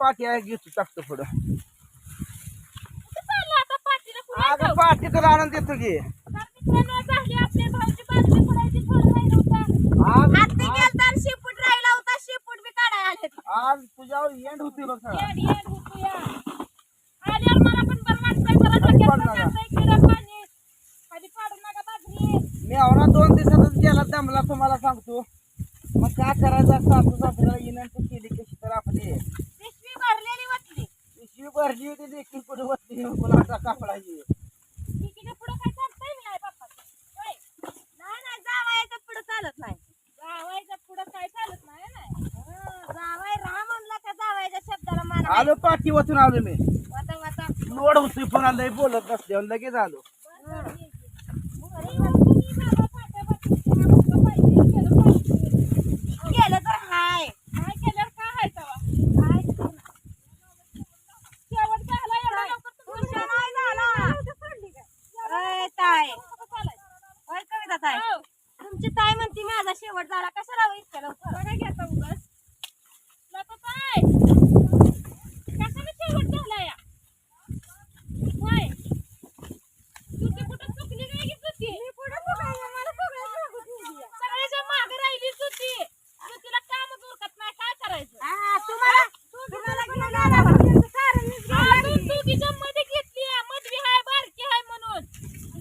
पाठी आहे आहे घेतो टाकतो पुढं. जाऊ? पाठी तुला आनंद देतो की. आज आज तुझ्यावर एंड होती बघ सगळा. मी आवरा दोन दिवसातच गेला दमला तुम्हाला सांगतो. मग काय करायचं? सासू सासऱ्याला विनंती केली कशी तर आपली. भरली होती देखील पुढे बसली मुलाचा कापडाची इकडे पुढं काय चालतंय मी आई बाप्पाचं? होय? नाही नाही जावायचं पुढं चालत नाही जावायचं पुढं काय चालत नाही ना जावाय राहा म्हणला का जावायच्या शब्दाला मान. आलो पाठी वाचून आलो मी वाता वाता लोड होती पण लय बोलत नसल्यावर लगेच आलो केलं तर हाय काय केलं काय हाय तेव्हा काय शेवट झाला एवढा लवकर तुमचा नाही झाला अय ताय होय कविता ताय तुमची ताय म्हणती माझा शेवट झाला कशाला होईल इतक्या लवकर बघा घेता उगाच लता ताय कशाला शेवट झाला या होय तुझी कुठं चुकली काय की तुझी मी कुठं चुकली मला सगळ्याच्या मागे राहिली तुझी तू तिला काम उरकत नाही काय करायचं तुम्हाला तुम्हाला तू तिच्या मध्ये घेतली मधवी हाय बारकी हाय म्हणून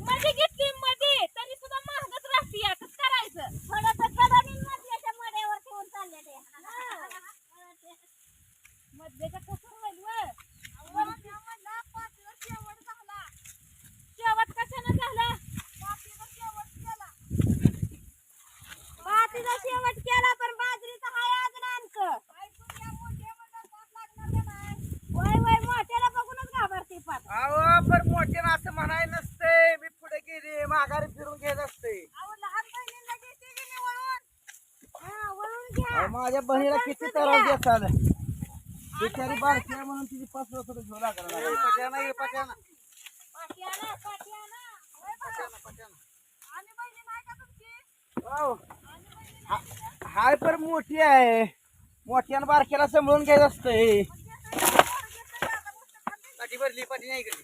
मध्ये घेतली मध्ये तरी सुद्धा महागच राहते कसं करायचं थोडं तर कदानी मधल्याच्या मड्यावर ठेवून चालले ते मधल्याच्या कसं होईल व? शेवट कशानं झाला मातीचा शेवट केला पण बाजरीचा हाय अजून आणक वय वय मोठ्याला बघूनच घाबरते पाठ अहो पण मोठे असं म्हणाय नसते मी पुढे गेली माघारी फिरून घेत असते अहो लहान बहिणीला घेते की नाही वळून हा वळून घ्या अहो, माझ्या बहिणीला किती त्रास देत आलं बिचारी बारकी आहे म्हणून तिची पाच वर्ष घेऊ लागला. पट्याना ये पट्याना आणा आणा. आणि हो. हाय पण मोठी आहे. मोठ्यानं बारक्याला सांभाळून घ्यायचं असतंय. पाठी भरली पाठी नाही गेली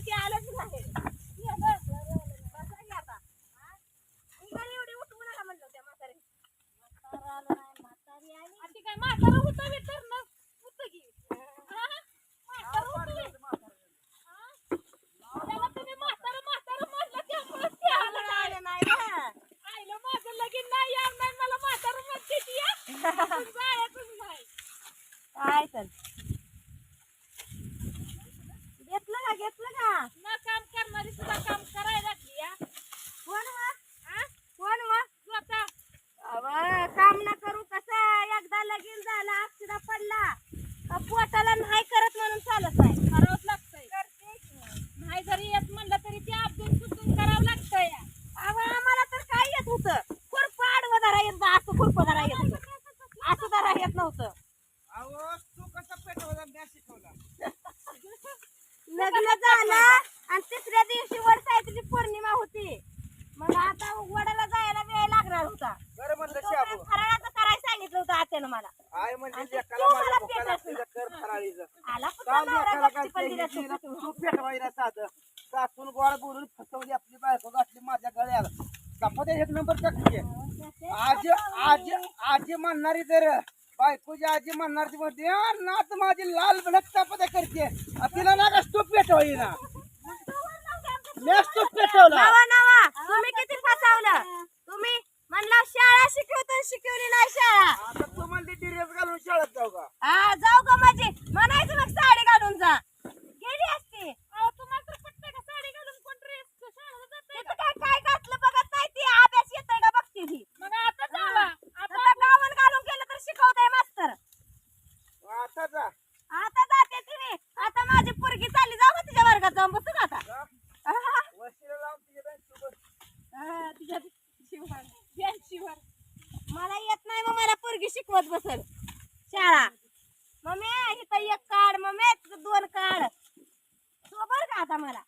काय तर. घेतलं का घेतलं का? न काम करणारी सुद्धा काम करायला लागली या कोण वा हा? कोण वा स्वतः अव, काम ना करू कसं एकदा लगीन झाला अक्षरा पडला का पोटाला नाही करत म्हणून चालत नाही करावंच लागतंय नाही जरी येत म्हणलं तरी ते आपदून सुटून करावं लागतंय अव, आम्हाला तर काय येत होतं खुरप आडवं धरा येत होतं, असं खुरप धरा येत होतं असं धरा येत नव्हतं अहो तू कसं पेटवला मी शिकवला लग्न झालं आणि तिसऱ्या दिवशी वड सावित्रीची पौर्णिमा होती. मग आता वडाला जायला वेळ लागणार होता. बरं म्हणलं तोपर्यंत शाबू. फराळाचं करायला सांगितलं होतं आत्यानं मला. आई म्हणजे आणि लेकाला तू माझ्या मला भुकाला पेटवशील. तुझं कर फराळीचं. आला पण काल नवरा लेकाला गपची काय पण दिला केली, तू. तू पेटवायला साधं सासून गोड बोलून फसवली आपली बायको घातली माझ्या गळ्याला. कपात एक नंबर टाकली आज आज आजी म्हणणारी तर बायकोची आजी म्हणणार ती म्हणते "आ, नात माझी लाल भडक चपात्या करते. आ, तिला ना का तूप पेटवाई ना नेक्स्ट तूप पेटवला नवा नवा तुम्ही किती फसवलं तुम्ही म्हणला शाळा पण शिकवली नाही शाळा आता तू म्हणली ड्रेस घालून शाळेत जाऊ का हा जाऊ का माझी म्हणायचं मग साडी घालून जा गेली असती तुम्हाला तर पटतंय का साडी घालून कोण ड्रेस शाळेला जाते तिथं काय काय घातलं बघत नाही ती अभ्यास येतोय का बघते ती मग आता जावा आता गावन घालून केलं तर शिकवताय मास्तर आता जा आता जाते ती आता माझी पोरगी चालली जाऊ का तिच्या वर्गात जाऊन बसू का आता जा. आहा. वशिला लावून तिच्या बँक सोबत. मला येत नाही मग मला पोरगी शिकवत बसल. शाळा. मम्मी इथं एक काढ मम्मी तिथं दोन काढ. तो बर का आता मला?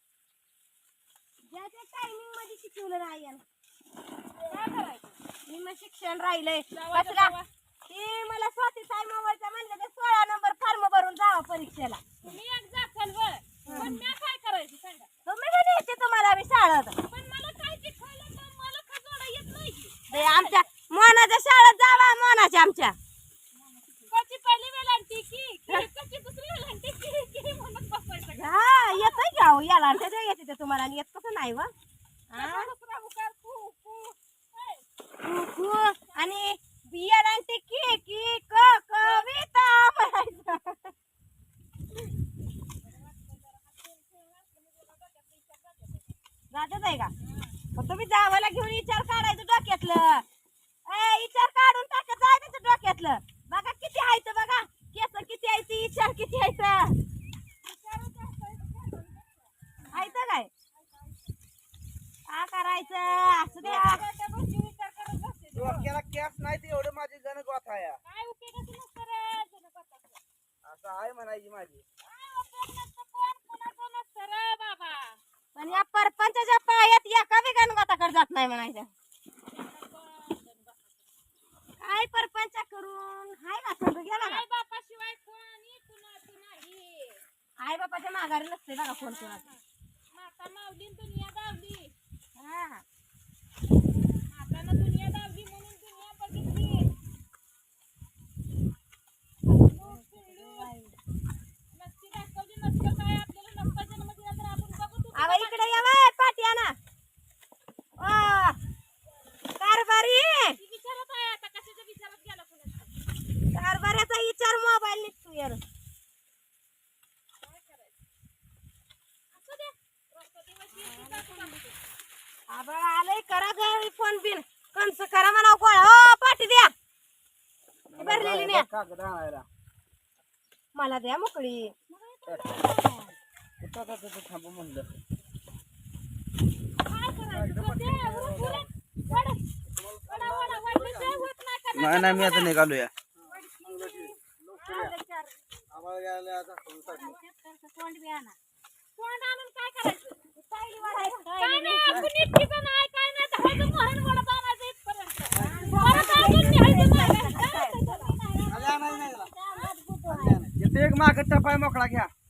ज्या त्या टायमिंगमध्ये शिकवलं नाही. काय करायचं? मी मग शिक्षण राहिलंय. कसला ते मला स्वाती साई मोबाईलचा म्हणलं ते सोळा नंबर फॉर्म भरून जावा परीक्षेला. तुम्ही एक जाचाल वर पण मी काय करायचं सांगा? तुम्ही कधी येते तुम्हाला मी शाळेत पण मला काय शिकवायला तर मला खजोडा येत नाही की. ते आमच्या मोनाच्या शाळेत जावा मोनाच्या आमच्या? हा येतोय की अहो याला आणि त्याच्या येते ते तुम्हाला. आणि येत कसं नाही व? हुकार कू आणि बियाला आणि ते की की क कविता म्हणायचं. जातच आहे का मग तुम्ही जावाला घेऊन विचार डोक्यातलं. ए विचार काढून टाकत जाय त्याच्या डोक्यातलं. बघा किती आहे बघा. केस किती आहे ती विचार किती आहे काय? का करायचं? असं द्या. कॅस नाही ते एवढं माझी. असं आहे म्हणायची माझी. पण या परपंचाच्या पायात एका बी गणगोताकडे जात नाही म्हणायचं. काय परपंच करून. हाय संग गेला का आई बापाशिवाय कोणी कुणाचं नाही. आई बापाच्या माघारी नसते बघा फोन कोणाचा. माता माऊली दुनिया दावली हा. मातानं दुनिया दावली म्हणून दुनिया बघितली नसती दाखवली नसतं काय आपल्याला नसता जन्म दिला तर आपण बघू तू अगं इकडे या बाय पाठी आणा ओ, कारभारी ती विचारत आहे आता कशाच्या विचारात गेला कुणाचं कारभाऱ्याचा विचार मोबाईल निघतो यार काय करायचं असू दे रोजचा दिवस येते जातो बाबा. आबा आलंय करा बिन कंस करा म्हणा गोळा हो पाठी द्या. भरलेली कागद आणायला मला द्या मोकळी. कुठं थांबू म्हणलं नाही का? नाही नाही मी आता निघालो या तोंड आणून काय करायचं? करायचं? इथे एक माग